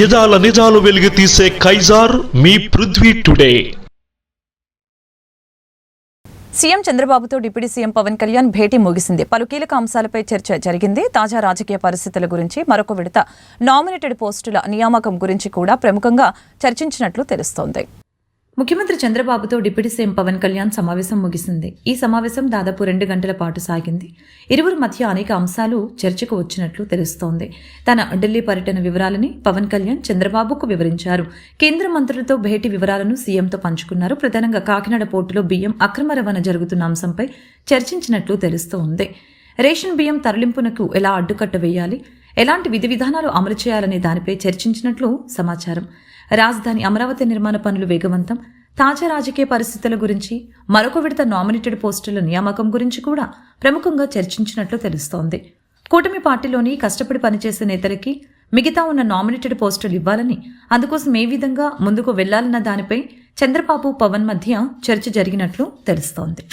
యదాల నిజాలు వెలిగి తీసే కైజార్ మీ పృథ్వీ టుడే. సీఎం చంద్రబాబుతో డిప్యూటీ సీఎం పవన్ కళ్యాణ్ భేటీ ముగిసింది. పలు కీలక అంశాలపై చర్చ జరిగింది. తాజా రాజకీయ పరిస్థితుల గురించి మరొక విడత నామినేటెడ్ పోస్టుల నియామకం గురించి కూడా ప్రముఖంగా చర్చించినట్లు తెలుస్తోంది. ముఖ్యమంత్రి చంద్రబాబుతో డిప్యూటీ సీఎం పవన్ కళ్యాణ్ సమావేశం ముగిసింది. ఈ సమావేశం దాదాపు రెండు గంటల పాటు సాగింది. ఇరువురి మధ్య అనేక అంశాలు చర్చకు వచ్చినట్లు తెలుస్తోంది. తన ఢిల్లీ పర్యటన వివరాలని పవన్ కళ్యాణ్ చంద్రబాబుకు వివరించారు. కేంద్ర మంత్రులతో భేటీ వివరాలను సీఎంతో పంచుకున్నారు. ప్రధానంగా కాకినాడ పోర్టులో బియ్యం అక్రమ రవాణా జరుగుతున్న అంశంపై చర్చించినట్లు తెలుస్తోంది. రేషన్ బియ్యం తరలింపునకు ఎలా అడ్డుకట్ట వేయాలి? ఎలాంటి విధి విధానాలు అమలు చేయాలనే దానిపై చర్చించినట్లు సమాచారం. రాజధాని అమరావతి నిర్మాణ పనులు వేగవంతం. తాజా రాజకీయ పరిస్థితుల గురించి మరొక విడత నామినేటెడ్ పోస్టుల నియామకం గురించి కూడా ప్రముఖంగా చర్చించినట్లు తెలుస్తోంది. కూటమి పార్టీలోని కష్టపడి పనిచేసే నేతలకి మిగతా ఉన్న నామినేటెడ్ పోస్టులు ఇవ్వాలని అందుకోసం ఏ విధంగా ముందుకు వెళ్ళాలన్న దానిపై చంద్రబాబు పవన్ మధ్య చర్చ జరిగినట్లు తెలుస్తోంది.